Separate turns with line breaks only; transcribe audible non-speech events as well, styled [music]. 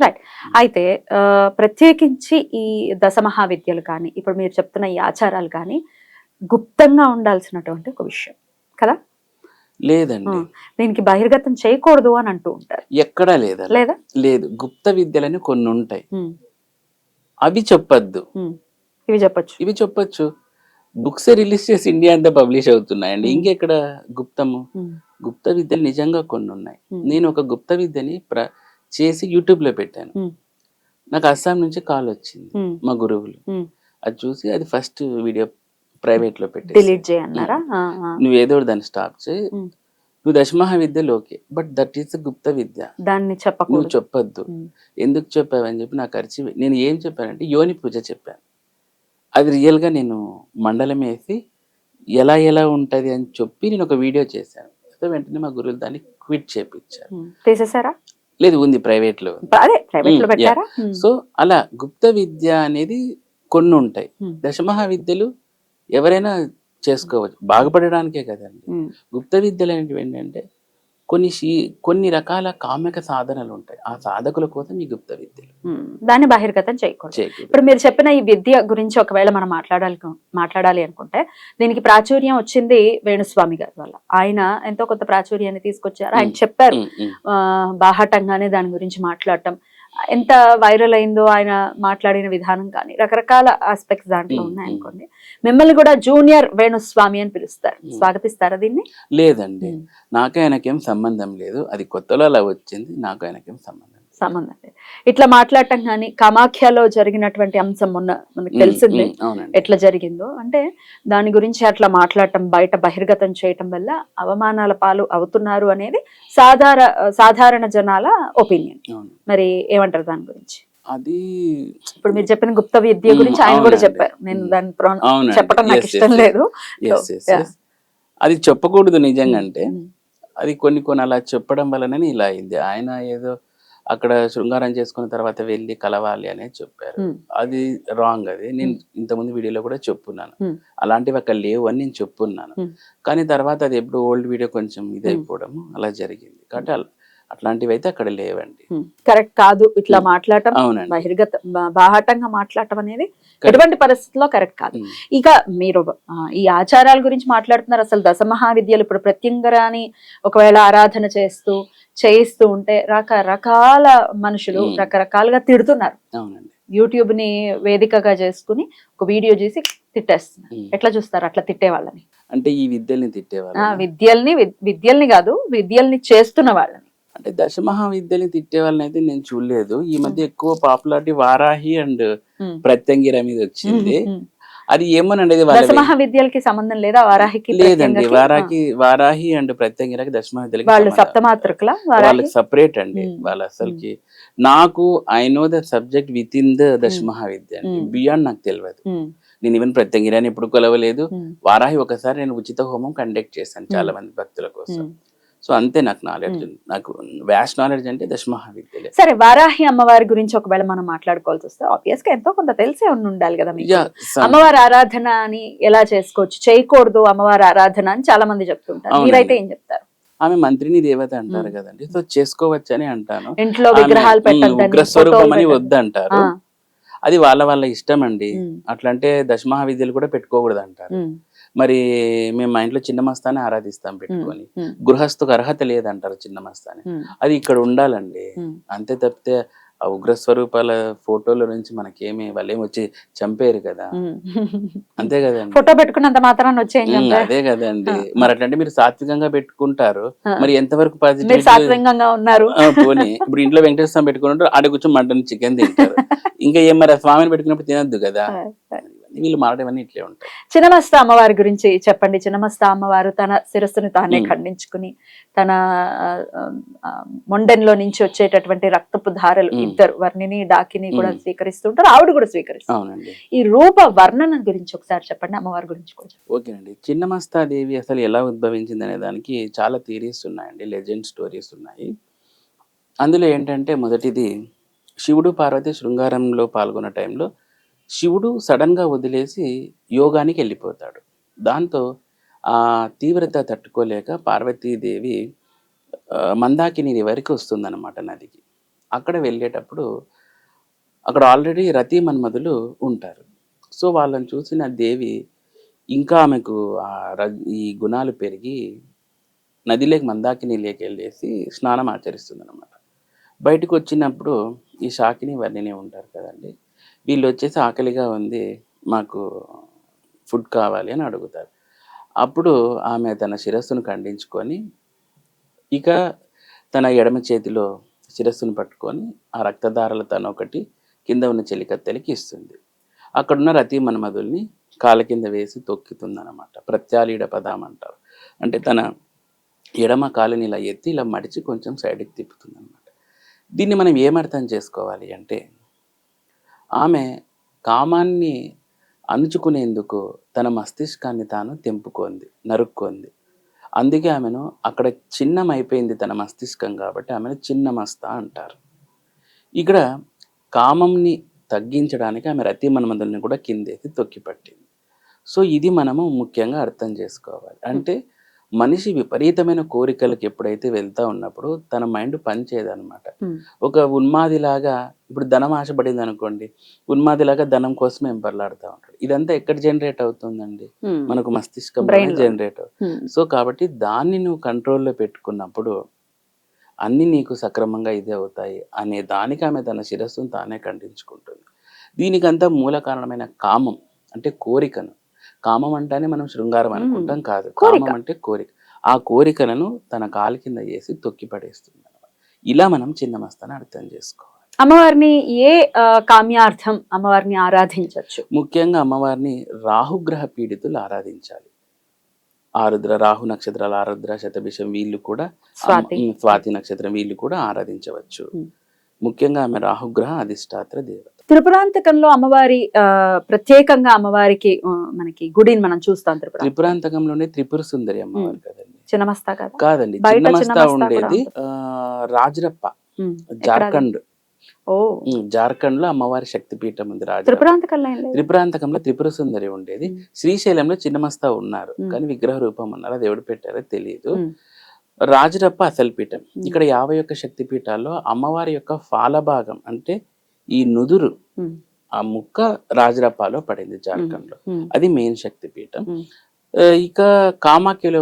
Right అయితే ప్రత్యేకించి ఈ దశ మహావిద్యలు కానీ ఇప్పుడు మీరు చెప్తున్న ఈ ఆచారాలు కానీ గుప్తంగా ఉండాల్సినటువంటి ఒక విషయం. కదా?
లేదండి.
దీనికి బహిర్గతం చేయకూడదు అని అంటూ ఉంటారు.
ఎక్కడా లేదండి.
లేదా?
లేదు. గుప్త విద్యలని కొన్ని ఉంటాయి. అవి చెప్పొద్దు.
ఇవి చెప్పొచ్చు.
ఇవి చెప్పొచ్చు. బుక్స్ రిలీజ్ చేసి ఇండియా అంతా పబ్లిష్ అవుతున్నాయండి. ఇంకెక్కడ గుప్తము? గుప్త విద్యలు నిజంగా కొన్ని ఉన్నాయి. నేను ఒక గుప్త విద్యని ప్ర చేసి యూట్యూబ్లో పెట్టాను. నాకు అస్సాం నుంచి కాల్ వచ్చింది మా గురువులు. అది చూసి అది ఫస్ట్ వీడియో ప్రైవేట్లో పెట్టి
డిలీట్ చేయన్నారా.
నువ్వు ఏదో దాన్ని స్టాప్ చేయి. నువ్వు దశమహా విద్యలు ఓకే బట్ దట్ ఈస్ గుప్త విద్య.
దాన్ని
నువ్వు
చెప్పకూడదు
చెప్పొద్దు ఎందుకు చెప్పావని చెప్పి నాకు అరిచి నేను ఏం చెప్పానంటే యోని పూజ చెప్పాను. అది రియల్గా నేను మండలం వేసి ఎలా ఎలా ఉంటుంది అని చెప్పి నేను ఒక వీడియో చేశాను. వెంటనే మా గురువులు దాన్ని క్విట్ చేపించారు.
ఉమ్.
లేదు ఉంది ప్రైవేట్లో.
అదే
ప్రైవేట్లో
పెట్టారా?
సో అలా గుప్త విద్య అనేది కొన్ని ఉంటాయి దశమహా విద్యలు ఎవరైనా చేసుకోవచ్చు. బాగుపడడానికే కదండి. గుప్త విద్యలు అనేటివి ఏంటంటే కొన్ని కొన్ని రకాల కామిక సాధనలు ఉంటాయి ఆ సాధకుల కోసం ఈ గుప్త విద్యలు.
దాన్ని బహిర్గతం చేయకూడదు. ఇప్పుడు మీరు చెప్పిన ఈ విద్య గురించి ఒకవేళ మనం మాట్లాడాలి మాట్లాడాలి అనుకుంటే దీనికి ప్రాచుర్యం వచ్చింది వేణుస్వామి గారి వల్ల. ఆయన ఎంతో కొంత ప్రాచుర్యాన్ని తీసుకొచ్చారు. ఆయన. చెప్పారు. బాహాటంగానే దాని గురించి మాట్లాడటం. ఎంత వైరల్ అయిందో ఆయన మాట్లాడిన విధానం కానీ రకరకాల ఆస్పెక్ట్స్ దాంట్లో
ఉమ్,
ఉన్నాయి
ఉమ్.
అనుకోండి మిమ్మల్ని కూడా జూనియర్ వేణుస్వామి అని పిలుస్తారు. స్వాగతిస్తారా దీన్ని
లేదండి. నాకు ఆయనకేం సంబంధం లేదు అది కొత్తలో అలా వచ్చింది నాకు ఆయనకేం సంబంధం.
సంబంధం లేదు. ఇట్లా మాట్లాడటం కానీ కామాఖ్యలో జరిగినటువంటి అంశం మొన్న మనకు తెలిసిందే. ఎట్లా జరిగిందో. అంటే దాని గురించి అట్లా మాట్లాడటం బయట బహిర్గతం చేయటం వల్ల అవమానాల పాలు అవుతున్నారు అనేది సాధార సాధారణ జనాల ఒపీనియన్. మరి ఏమంటారు దాని గురించి?
అది
ఇప్పుడు మీరు చెప్పిన గుప్త విద్య గురించి ఆయన కూడా. చెప్పారు. నేను. దాని చెప్పడం నాకు ఇష్టం లేదు.
అది చెప్పకూడదు నిజంగా అంటే. అది కొన్ని కొన్ని అలా చెప్పడం వలననే ఇలా అయింది. ఆయన ఏదో అక్కడ శృంగారం చేసుకున్న తర్వాత వెళ్ళి కలవాలి అనేది చెప్పారు. అది రాంగ్ అది. నేను ఇంతకుముందు వీడియోలో కూడా చెప్పున్నాను. అలాంటివి అక్కడ లేవు అని నేను చెప్పున్నాను. కానీ తర్వాత అది ఎప్పుడు ఓల్డ్ వీడియో కొంచెం ఇదైపోవడం అలా జరిగింది. కాబట్టి అట్లాంటివి అయితే అక్కడ లేవండి.
కరెక్ట్ కాదు ఇట్లా. మాట్లాడటం
అవునండి.
బహిర్గత బాహాటంగా మాట్లాడటం అనేది. ఎటువంటి పరిస్థితుల్లో కరెక్ట్ కాదు. ఇక మీరు ఈ ఆచారాల గురించి మాట్లాడుతున్నారు. అసలు దశమహావిద్యలు ఇప్పుడు ప్రత్యంగరాని ఒకవేళ ఆరాధన చేస్తూ చేయిస్తూ ఉంటే రకరకాల మనుషులు. రకరకాలుగా తిడుతున్నారు.
అవునండి.
యూట్యూబ్ని వేదికగా చేసుకుని ఒక వీడియో చేసి తిట్టేస్తున్నారు. ఎట్లా చూస్తారు? అట్లా తిట్టే వాళ్ళని
అంటే ఈ విద్యల్ని తిట్టేవాళ్ళు
విద్యల్ని విద్- విద్యల్ని కాదు విద్యల్ని చేస్తున్న వాళ్ళని.
అంటే దశమహావిద్యని తిట్టే వాళ్ళని అయితే నేను చూడలేదు ఈ మధ్య ఎక్కువ పాపులారిటీ వారాహి అండ్. ప్రత్యంగిర మీద వచ్చింది. అది ఏమోనండి
దశమహావిద్యలకి సంబంధం లేదా వారాహికి
లేదండి? వారాకి వారాహి అండ్ ప్రత్యంగిరకి దశమహావిద్యలకి
వాళ్ళు వారాహి
వాళ్ళకి సపరేట్ అండి. వాళ్ళ అసలుకి నాకు I know the subject with in the దశమహావిద్య అండి. బియాండ్ నాకు తెలియదు. నేను ఈవెన్ ప్రత్యంగిరాని ఎప్పుడు కొలవలేదు. వారాహి ఒకసారి నేను ఉచిత హోమం కండక్ట్ చేశాను చాలా మంది భక్తుల కోసం. సో అంతే నాకు నాలెడ్జ్ నాకు వ్యాస్ట్ నాలెడ్జ్ అంటే దశమహావిద్యలే
సరే వారాహి అమ్మవారి గురించి ఒకవేళ మనం మాట్లాడుకోవాల్సి వస్తే ఆబ్వియస్గా ఎంతో కొంత తెలిసే ఉండి ఉండాలి కదా మీకు. అమ్మవారి ఆరాధన అని ఎలా చేసుకోవచ్చు? చేయకూడదు అమ్మవారి ఆరాధన అని చాలా మంది చెప్తుంటారు. మీరైతే ఏం చెప్తారు?
ఆమె మంత్రిని దేవత అంటారు. కదండి. సో చేసుకోవచ్చని అంటాను.
ఇంట్లో విగ్రహాలు
ఉగ్రస్వరూపం అని వద్దంటారు. అది వాళ్ళ వాళ్ళ ఇష్టం అండి. అట్లంటే దశమహావిద్యలు కూడా పెట్టుకోకూడదు అంటారు మరి మేము మా ఇంట్లో చిన్న మస్తానే ఆరాధిస్తాం పెట్టుకొని. గృహస్థుకు అర్హత లేదంటారు చిన్న మస్తాని. అది ఇక్కడ ఉండాలండి. అంతే తప్పితే ఆ ఉగ్ర స్వరూపాల ఫోటోల నుంచి మనకేమి వాళ్ళు ఏమి వచ్చి చంపేరు కదా. అంతే కదండి.
ఫోటో పెట్టుకున్నంత మాత్రాన్ని కదా
అదే కదండి. మరి అట్లంటే మీరు సాత్వికంగా పెట్టుకుంటారు. మరి ఎంతవరకు పాజిటివ్
సాత్వికంగా ఉన్నారు.
పోనీ. ఇప్పుడు ఇంట్లో వెంకటేశ్వర పెట్టుకుంటారు ఆడ కూర్చొని మటన్ చికెన్ తింటారు. [laughs] ఇంకా ఏం మరి స్వామిని పెట్టుకున్నప్పుడు తినద్దు కదా. వీళ్ళు మారడం ఇట్లే ఉంటాయి
చిన్నమస్త అమ్మవారి గురించి చెప్పండి చిన్నమస్త అమ్మవారు తన శిరస్సుని తానే. ఖండించుకుని తన మొండెంలో నుంచి వచ్చేటటువంటి రక్తపు ధారలు. ఇద్దరు వర్ణిని డాకిని కూడా. స్వీకరిస్తుంటారు ఆవిడ కూడా స్వీకరిస్తారు
అవునండి
ఈ రూప వర్ణన గురించి ఒకసారి చెప్పండి అమ్మవారి గురించి కూడా.
ఓకేనండి చిన్నమస్తాదేవి అసలు ఎలా ఉద్భవించింది అనే దానికి చాలా థీరీస్ ఉన్నాయండి లెజెండ్ స్టోరీస్ ఉన్నాయి అందులో ఏంటంటే మొదటిది శివుడు పార్వతి శృంగారంలో పాల్గొన్న టైంలో శివుడు సడన్గా వదిలేసి యోగానికి వెళ్ళిపోతాడు. దాంతో ఆ తీవ్రత తట్టుకోలేక పార్వతీదేవి మందాకిని వరకు వస్తుందన్నమాట నదికి. అక్కడ వెళ్ళేటప్పుడు అక్కడ ఆల్రెడీ రతి మన్మధులు ఉంటారు. సో వాళ్ళని చూసిన దేవి ఇంకా ఆమెకు ర- ఈ గుణాలు పెరిగి నదిలోకి మందాకిని లేక వెళ్ళేసి స్నానం ఆచరిస్తుంది అనమాట బయటకు వచ్చినప్పుడు ఈ షాకిని వర్ణిని ఉంటారు వీళ్ళు వచ్చేసి ఆకలిగా ఉంది మాకు ఫుడ్ కావాలి అని అడుగుతారు. అప్పుడు ఆమె తన శిరస్సును ఖండించుకొని ఇక తన ఎడమ చేతిలో శిరస్సును పట్టుకొని ఆ రక్తధారల తన ఒకటి కింద ఉన్న చెలికత్తెలకి ఇస్తుంది. అక్కడున్న రతి మన్మధుల్ని కాళ్ళ కింద వేసి తొక్కుతుందన్నమాట. ప్రత్యాలీడ పదాం అంటారు. అంటే తన ఎడమ కాలుని ఇలా ఎత్తి ఇలా మడిచి కొంచెం సైడ్కి తిప్పుతుంది అనమాట దీన్ని మనం ఏమర్థం చేసుకోవాలి అంటే ఆమె కామాన్ని అణుచుకునేందుకు తన మస్తిష్కాన్ని తాను తెంపుకుంది నరుక్కుంది. అందుకే ఆమెను అక్కడ చిన్నమైపోయింది తన మస్తిష్కం కాబట్టి ఆమెను చిన్న మస్త అంటారు. ఇక్కడ కామంని తగ్గించడానికి ఆమె రతి మన్మధుల్ని కూడా కిందేసి తొక్కిపట్టింది. సో ఇది మనము ముఖ్యంగా అర్థం చేసుకోవాలి. అంటే మనిషి విపరీతమైన కోరికలకు ఎప్పుడైతే వెళ్తా ఉన్నప్పుడు తన మైండ్ పనిచేయదన్నమాట
ఉమ్,
ఒక ఉన్మాదిలాగా ఇప్పుడు ధనం ఆశపడింది అనుకోండి ఉన్మాదిలాగా ధనం కోసమే ఎంపర్లాడుతూ ఉంటాడు. ఇదంతా ఎక్కడ జనరేట్ అవుతుందండి? మనకు మస్తిష్కం. జనరేట్ అవుతుంది సో కాబట్టి దాన్ని నువ్వు కంట్రోల్లో పెట్టుకున్నప్పుడు అన్ని నీకు సక్రమంగా ఇదే అవుతాయి అనే దానికి ఆమె తన శిరస్సును తానే ఖండించుకుంటుంది. దీనికంతా మూల కారణమైన కామం అంటే కోరికను. కామం అంటేనే మనం శృంగారం అనుకుంటాం కాదు. కామం అంటే కోరిక ఆ కోరికలను తన కాలు కింద వేసి తొక్కి పడేస్తుంది. ఇలా మనం చిన్న మస్తాన్ని అర్థం చేసుకోవాలి
అమ్మవారిని ఏ కామ్యార్థం అమ్మవారిని ఆరాధించవచ్చు
ముఖ్యంగా అమ్మవారిని రాహుగ్రహ పీడితులు ఆరాధించాలి ఆరుద్ర రాహు నక్షత్రాల ఆరుద్ర శతభిషం వీళ్ళు కూడా
స్వాతి.
నక్షత్రం వీళ్ళు కూడా ఆరాధించవచ్చు. ముఖ్యంగా ఆమె రాహుగ్రహ అధిష్టాత్ర దేవత.
త్రిపురాంతకంలో అమ్మవారి ప్రత్యేకంగా అమ్మవారికి మనకి గుడిని మనం చూస్తాం త్రిపుర.
త్రిపురాంతకంలోనే త్రిపుర సుందరి అమ్మవారు కదండి.
చిన్నమస్తా కదా.
కాదండి చిన్నమస్తా ఉండేది రాజరప్ప? జార్ఖండ్. జార్ఖండ్లో అమ్మవారి శక్తిపీఠం ఉంది రాజరప్ప.
త్రిపురాంతకంలో
త్రిపుర సుందరి ఉండేది. శ్రీశైలంలో చిన్నమస్తా ఉన్నారు. కానీ విగ్రహ రూపం ఉన్నారు అది ఎవడు పెట్టారో తెలియదు. రాజరప్ప అసలు పీఠం.
ఉమ్.
ఇక్కడ యాభై ఒక్క శక్తి పీఠాల్లో అమ్మవారి యొక్క ఫాలభాగం అంటే ఈ నుదురు ఆ ముక్క రాజరప్పలో పడింది
జార్ఖండ్లో
అది మెయిన్ శక్తి పీఠం. ఇక కామాఖ్యలో